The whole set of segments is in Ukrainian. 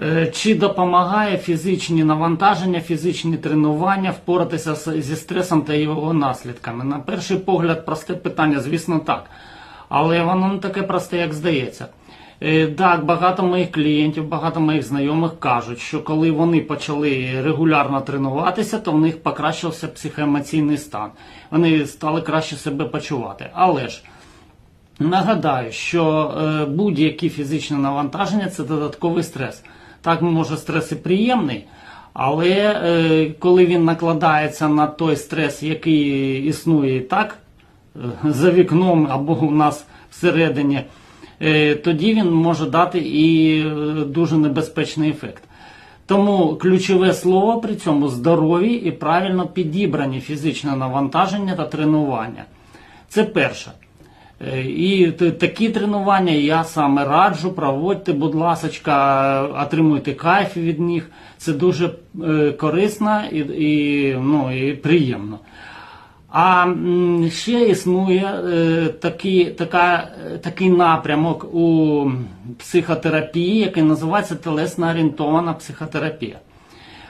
Е, Чи допомагає фізичні навантаження, фізичні тренування впоратися зі стресом та його наслідками? На перший погляд, просте питання, звісно, так. Але воно не таке просте, як здається. Е, Так, багато моїх клієнтів, багато моїх знайомих кажуть, що коли вони почали регулярно тренуватися, то в них покращився психоемоційний стан. Вони стали краще себе почувати. Але ж Нагадаю, що е, будь-які фізичні навантаження це додатковий стрес. Так, може, стрес і приємний, але е, коли він накладається на той стрес, який існує і так е, за вікном або у нас всередині, тоді він може дати і дуже небезпечний ефект. Тому ключове слово при цьому здорові і правильно підібрані фізичне навантаження та тренування. Це перше. Е, І такі тренування я саме раджу, проводьте, будь ласка, отримуйте кайф від них. Це дуже е, корисно і, і, ну, і приємно. А ще існує е, такий, така, е, такий напрямок у психотерапії, який називається телесно орієнтована психотерапія.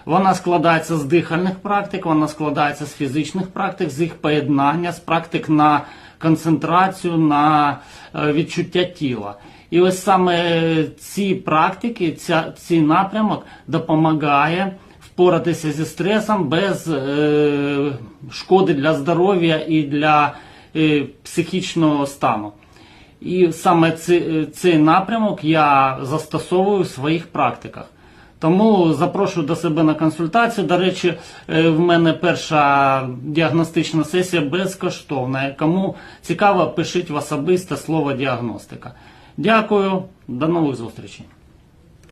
Вона складається з дихальних практик, вона складається з фізичних практик, з їх поєднання, з практик на концентрацію, на е, відчуття тіла. І ось саме ці практики, ця, цей напрямок допомагає впоратися зі стресом без е, шкоди для здоров'я і для е, психічного стану. І саме цей, цей напрямок я застосовую в своїх практиках. Тому запрошую до себе на консультацію. До речі, е, в мене перша діагностична сесія безкоштовна. Кому цікаво, пишіть в особисте слово діагностика. Дякую, до нових зустрічей.